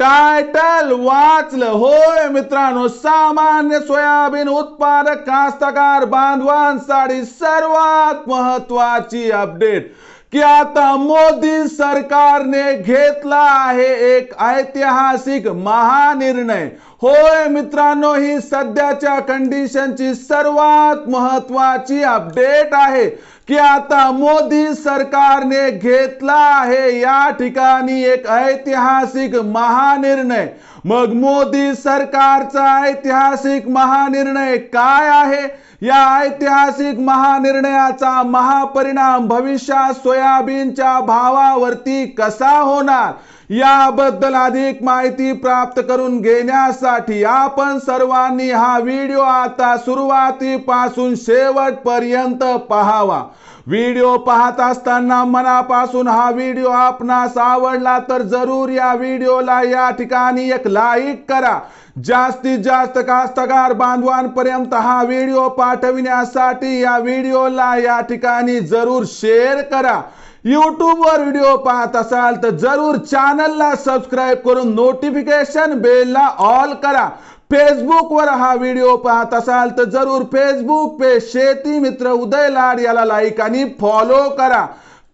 Title वाचलं. होय मित्रांनो सामान्य सोयाबीन उत्पादक कास्तकार बांधवांसाठी सर्वात महत्वाची अपडेट की आता मोदी सरकारने घेतला आहे एक ऐतिहासिक महानिर्णय. होय मित्रांनो ही सध्याच्या कंडिशनची सर्वात महत्वाची अपडेट आहे की आता मोदी सरकारने घेतला आहे या ठिकाणी एक ऐतिहासिक महानिर्णय. मग मोदी सरकारचा ऐतिहासिक महानिर्णय काय आहे? या ऐतिहासिक महानिर्णयाचा महापरिणाम भविष्यात सोयाबीनच्या भावावरती कसा होणार? याबद्दल अधिक माहिती प्राप्त करून घेण्यासाठी आपण सर्वांनी हा व्हिडिओ आता सुरुवातीपासून शेवटपर्यंत पहावा. व्हिडिओ पाहत असताना मनापासून हा व्हिडिओ आपणास आवडला तर जरूर या व्हिडिओला या ठिकाणी एक लाईक करा. जास्तीत जास्त कास्तकार बांधवांपर्यंत हा व्हिडिओ पाठविण्यासाठी या व्हिडिओला या ठिकाणी जरूर शेअर करा. यूट्यूबवर वर व्हिडिओ पाहत असाल तर जरूर चॅनलला सबस्क्राईब करून नोटिफिकेशन बेलला ऑल करा. फेसबुक वर हा व्हिडिओ पाहत असाल तर जरूर फेसबुक पे शेती मित्र उदय लाड याला लाईक आणि फॉलो करा.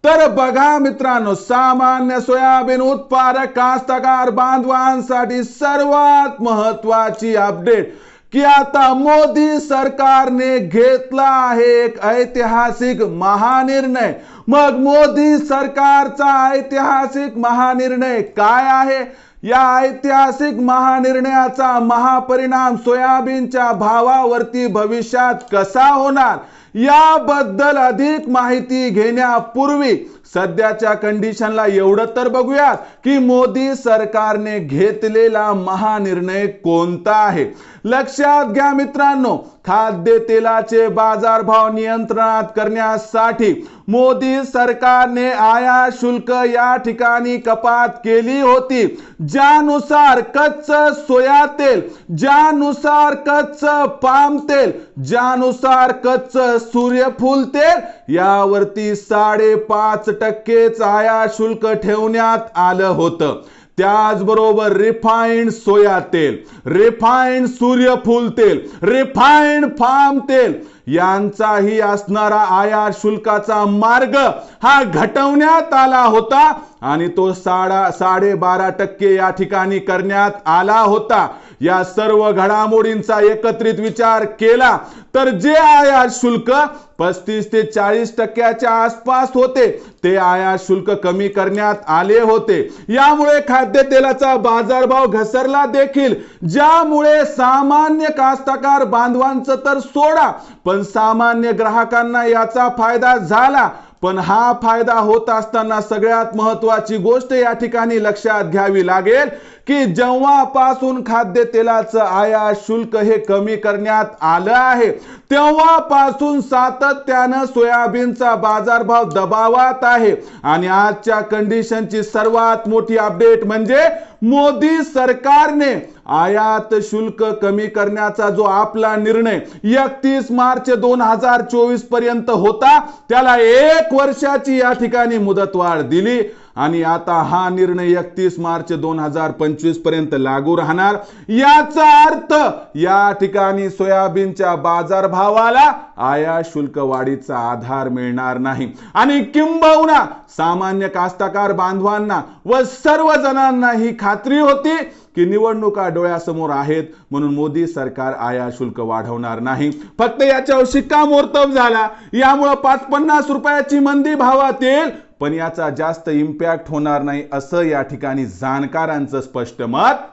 तर बघा मित्रांनो सामान्य सोयाबीन उत्पादक कास्तकार बांधवांसाठी सर्वात महत्वाची अपडेट की आता मोदी सरकारने घेतला आहे एक ऐतिहासिक महानिर्णय. मग मोदी सरकारचा ऐतिहासिक महानिर्णय काय आहे? या ऐतिहासिक महानिर्णयाचा महापरिणाम सोयाबीनच्या भावावरती भविष्यात कसा होणार? याबद्दल अधिक माहिती घेण्यापूर्वी सध्याच्या कंडिशनला एवढं तर बघूयात की मोदी सरकारने घेतलेला महानिर्णय कोणता आहे? लक्षात घ्या मित्रांनो खाद्य तेलाचे बाजारभाव नियंत्रणात करण्यासाठी मोदी सरकारने आयात शुल्क या ठिकाणी कपात केली होती. ज्यानुसार कच्च सोया तेल ज्यानुसार कच्च पाम तेल ज्यानुसार कच्च सूर्यफूल तेल यावरती साडेपाच टक्केच आयात शुल्क ठेवण्यात आलं होतं. त्याचबरोबर रिफाईंड सोया तेल रिफाईंड सूर्यफूल तेल रिफाईंड फार्म तेल यांचाही असणारा आयात शुल्काचा मार्ग हा घटवण्यात आला होता. आणि तो साडा साडेबारा टक्के या ठिकाणी करण्यात आला होता. या सर्व घडामोडींचा एकत्रित विचार केला तर जे आयात शुल्क पस्तीस ते चाळीस टक्क्याच्या आसपास होते ते आयात शुल्क कमी करण्यात आले होते. यामुळे खाद्यतेलाचा बाजारभाव घसरला देखील. ज्यामुळे सामान्य कास्तकार बांधवांचं तर सोडा पण सामान्य ग्राहकांना याचा फायदा झाला. पण हा फायदा होत असताना सगळ्यात महत्वाची गोष्ट या ठिकाणी लक्षात घ्यावी लागेल की जेव्हापासून खाद्यतेलाचं आयात शुल्क हे कमी करण्यात आलं आहे तेव्हापासून सातत्यानं सोयाबीनचा बाजारभाव दबावात आहे. आणि आजच्या कंडिशनची सर्वात मोठी अपडेट म्हणजे मोदी सरकारने आयात शुल्क कमी करण्याचा जो आपला निर्णय एकतीस मार्च दोन हजार चोवीसपर्यंत होता त्याला एक वर्षाची या ठिकाणी मुदतवाढ दिली. आणि आता हा निर्णय एकतीस मार्च दोन हजार पंचवीसपर्यंत लागू राहणार. याचा अर्थ या ठिकाणी सोयाबीनच्या बाजारभावाला आया शुल्क वाढीचा आधार मिळणार नाही. आणि किंबहुना सामान्य कास्तकार बांधवांना व सर्व जणांना ही खात्री होती की निवडणुका डोळ्यासमोर आहेत म्हणून मोदी सरकार आया शुल्क वाढवणार नाही. फक्त याच्यावर शिक्कामोर्तब झाला. यामुळं पाच पन्नास रुपयाची मंदी भावात येईल. पण याचा जास्त इम्पॅक्ट होणार नाही असं या ठिकाणी जाणकारांचं स्पष्ट मत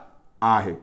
आहे.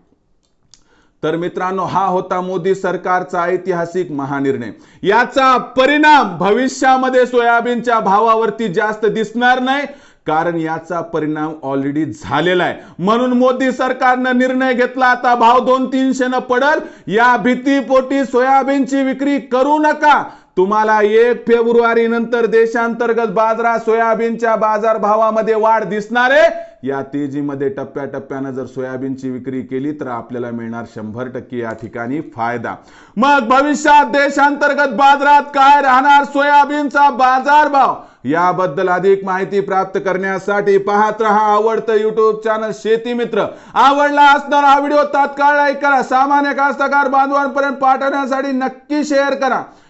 तर मित्रांनो हा होता मोदी सरकारचा ऐतिहासिक महानिर्णय. याचा परिणाम भविष्यामध्ये सोयाबीनच्या भावावरती जास्त दिसणार नाही कारण याचा परिणाम ऑलरेडी झालेला आहे. म्हणून मोदी सरकारनं निर्णय घेतला आता भाव दोन तीनशे न पडल. या भीतीपोटी सोयाबीनची विक्री करू नका. तुम्हाला एक फेब्रुवारी नंतर देशांतर्गत बाजारात सोयाबीनच्या बाजार भावामध्ये वाढ दिसणार आहे. या तेजीमध्ये टप्प्याटप्प्यानं जर सोयाबीनची विक्री केली तर आपल्याला मिळणार शंभर टक्के या ठिकाणी फायदा. मग भविष्यात देशांतर्गत बाजारात काय राहणार? सोयाबीनचा बाजार भाव याबद्दल अधिक माहिती प्राप्त करण्यासाठी पाहत रहा आवडतं युट्यूब चॅनल शेती मित्र. आवडला असणारा हा व्हिडिओ तात्काळ लाईक करा. सामान्य कास्तकार बांधवांपर्यंत पाठवण्यासाठी नक्की शेअर करा.